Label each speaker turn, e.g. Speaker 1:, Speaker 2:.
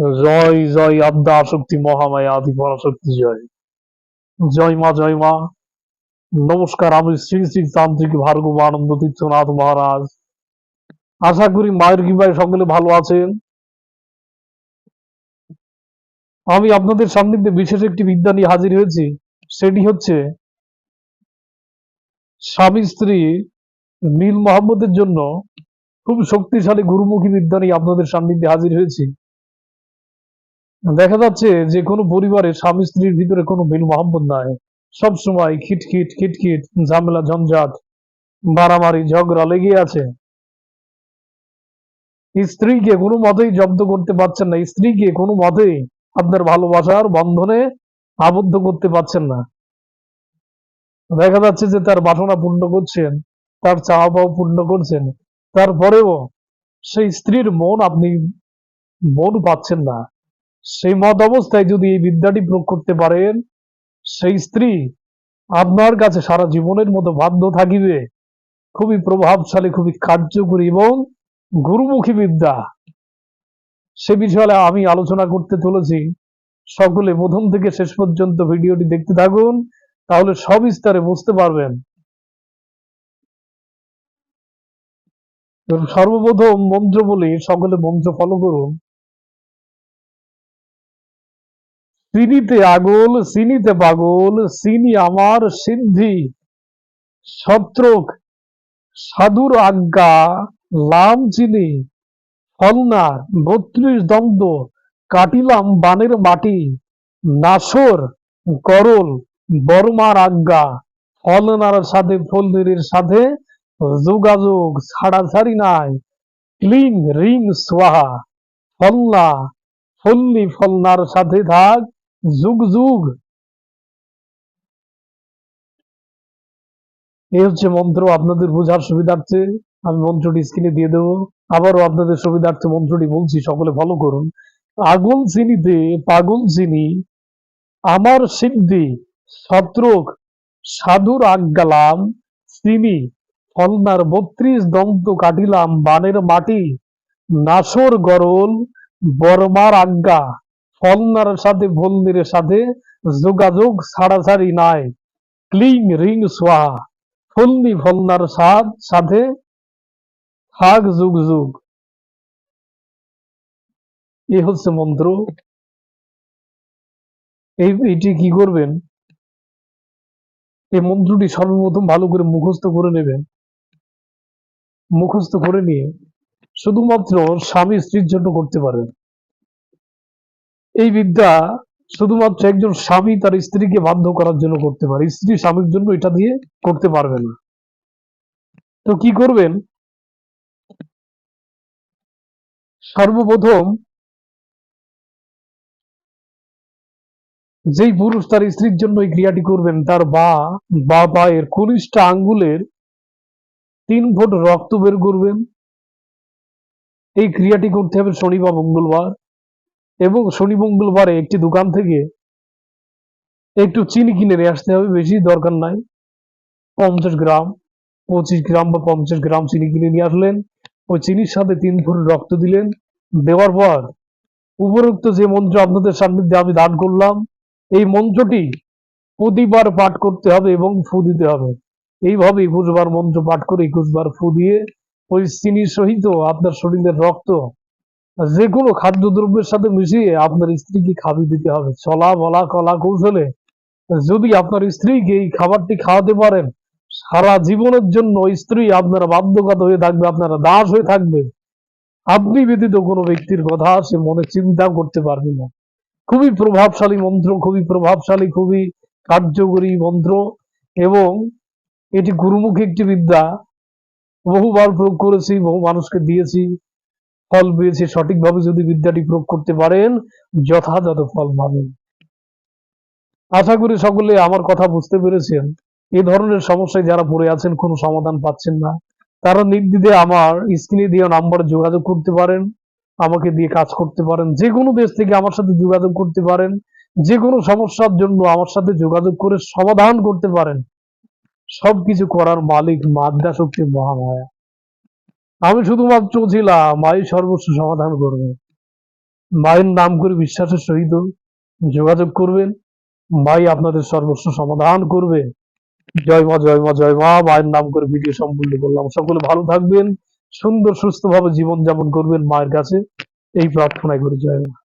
Speaker 1: জয় জয় আদ্যা শক্তি, মহামায়া আদি পরাশক্তি জয়। জয় মা জয় মা। নমস্কার, আমি শ্রী শ্রী তান্ত্রিক ভার্গব আনন্দ তীর্থনাথ মহারাজ। আশা করি মায়ের কৃপায় সকলে ভালো আছেন। আমি আপনাদের সান্নিধ্যে বিশেষ একটি বিদ্যা নিয়ে হাজির হয়েছি। সেটি হচ্ছে, স্বামী স্ত্রী নীল মোহাম্মদের জন্য খুব শক্তিশালী গুরুমুখী বিদ্যা নিয়ে আপনাদের সান্নিধ্যে হাজির হয়েছি। দেখা যাচ্ছে যে কোনো পরিবারে স্বামী স্ত্রীর ভিতরে কোনো মিল মোহাম্মদ নাই। সব সময় খিটখিট খিটখিট, ঝামেলা, ঝঞ্ঝাট, মারামারি, ঝগড়া লেগে আছে। স্ত্রীকে কোনো মতেই জব্দ করতে পারছেন না। স্ত্রীকে কোনো মতেই আপনার ভালোবাসার বন্ধনে আবদ্ধ করতে পারছেন না। দেখা যাচ্ছে যে তার বাসনা পূর্ণ করছেন, তার চাওয়া পাওয়া পূর্ণ করছেন। তারপরেও সেই স্ত্রীর মন আপনি মন পাচ্ছেন না। সেই মত অবস্থায় যদি এই বিদ্যাটি প্রয়োগ করতে পারেন, সেই স্ত্রী আপনার কাছে সারা জীবনের মতো বাধ্য থাকিবে। খুবই প্রভাবশালী, খুবই কার্যকরী এবং গুরুমুখী বিদ্যা। সে বিষয়ে আমি আলোচনা করতে চলেছি। সকলে প্রথম থেকে শেষ পর্যন্ত ভিডিওটি দেখতে থাকুন, তাহলে সব সবিস্তারে বুঝতে পারবেন। সর্বপ্রথম মন্ত্র বলি, সকলে মন্ত্র ফলো করুন। চিনিতে আগল চিনিতে পাগল চিনি আমার সিদ্ধি সত্রক সাধুর আজ্ঞা, লাম চিনি, ফলনা, বত্রিশ দ্বন্দ্ব কাটিলাম বানের মাটি, নাসর, করল, বর্মার আজ্ঞা, ফলনার সাথে ফলনির সাথে যোগাযোগ ছাড়াছাড়ি নাই। ক্লিং রিং সোহা ফলনা ফল্লি ফলনার সাথে থাক যুগ যুগ। এই হচ্ছে মন্ত্র, আপনাদের বোঝার সুবিধার্থে আমি মন্ত্রটি স্ক্রিনে দিয়ে দেবো। আবারও আপনাদের সুবিধার্থে মন্ত্রটি বলছি, সকলে ফলো করুন। আগুন চিনিতে পাগল চিনি, আমার সিদ্ধি শত্রুক সাধুর আজ্ঞালাম। চিনি, ফলনার বত্রিশ দন্ত কাটিলাম বানের মাটি, নাসর গরল বর্মার আজ্ঞা। ফলনার সাথে ভলনির সাথে যোগাযোগ ছাড়াছাড়ি নাই। ক্লিং রিং সোয়া। ফলনি ফলনার সাথ, সাথে থাক যুগ যুগ। এ হচ্ছে মন্ত্র। এই এটি কি করবেন? এই মন্ত্রটি সর্বপ্রথম ভালো করে মুখস্থ করে নেবেন। মুখস্থ করে নিয়ে শুধুমাত্র স্বামী স্ত্রীর জন্য করতে পারেন। এই বিদ্যা শুধুমাত্র একজন স্বামী তার স্ত্রীকে বাধ্য করার জন্য করতে পারে। স্ত্রী স্বামীর জন্য এটা দিয়ে করতে পারবে না। তো কি করবেন? সর্বপ্রথম যেই পুরুষ তার স্ত্রীর জন্য এই ক্রিয়াটি করবেন, তার বা বা পায়ের কনিষ্ঠ আঙ্গুলের তিন ফুট রক্ত বের করবেন। এই ক্রিয়াটি করতে হবে শনি বা মঙ্গলবার। এবং শনি মঙ্গলবারে একটি দোকান থেকে একটু চিনি কিনে নিয়ে আসতে হবে, বেশি দরকার নাই। পঞ্চাশ গ্রাম, পঁচিশ গ্রাম বা পঞ্চাশ গ্রাম চিনি কিনে নিয়ে আসলেন। ওই চিনির সাথে তিন ফুট রক্ত দিলেন। দেওয়ার পর উপরোক্ত যে মন্ত্র আপনাদের সান্নিধ্যে আমি দান করলাম, এই মন্ত্রটি প্রতিবার পাঠ করতে হবে এবং ফু দিতে হবে। এইভাবে একুশবার মন্ত্র পাঠ করে একুশবার ফু দিয়ে ওই চিনির সহিত আপনার শরীরের রক্ত যে কোনো খাদ্যদ্রব্যের সাথে মিশিয়ে আপনার স্ত্রীকে খাবি দিতে হবে। চলা বলা কলা, কৌশলে। যদি আপনার স্ত্রীকে এই খাবারটি খাওয়াতে পারেন, সারা জীবনের জন্য স্ত্রী আপনারা বাধ্যগত হয়ে থাকবে, আপনারা দাস হয়ে থাকবে আপনি ব্যতীত কোনো ব্যক্তির কথা সে মনে চিন্তা করতে পারবে না। খুবই প্রভাবশালী মন্ত্র, খুবই প্রভাবশালী, খুবই কার্যকরী মন্ত্র এবং এটি গুরুমুখী একটি বিদ্যা। বহুবার প্রয়োগ করেছি, বহু মানুষকে দিয়েছি। ফল পেয়েছি সঠিকভাবে যদি বিদ্যাটি প্রয়োগ করতে পারেন, যথাযথ ফল পাবেন। আশা করি সকলে আমার কথা বুঝতে পেরেছেন। এই ধরনের সমস্যায় যারা পড়ে আছেন কোনো সমাধান পাচ্ছেন না। তারা নির্দ্বিধে আমার স্ক্রিনে দিয়ে নাম্বারে যোগাযোগ করতে পারেন, আমাকে দিয়ে কাজ করতে পারেন। যে কোনো দেশ থেকে আমার সাথে যোগাযোগ করতে পারেন যে কোনো সমস্যার জন্য আমার সাথে যোগাযোগ করে সমাধান করতে পারেন। সবকিছু করার মালিক মাদ্রা শক্তি মহামায়া। আমি শুধুমাত্র ছিলাম, মাই সর্বস্ব সমাধান করবে মায়ের নাম করে বিশ্বাসের সহিত যোগাযোগ করবেন। মাই আপনাদের সর্বস্ব সমাধান করবে জয় মা জয় মা জয় মা, মায়ের নাম করে ভিডিও সম্পূর্ণ করলাম। সকলে ভালো থাকবেন, সুন্দর সুস্থভাবে জীবন যাপন করবেন মায়ের কাছে। এই প্রার্থনায় করে, জয় মা।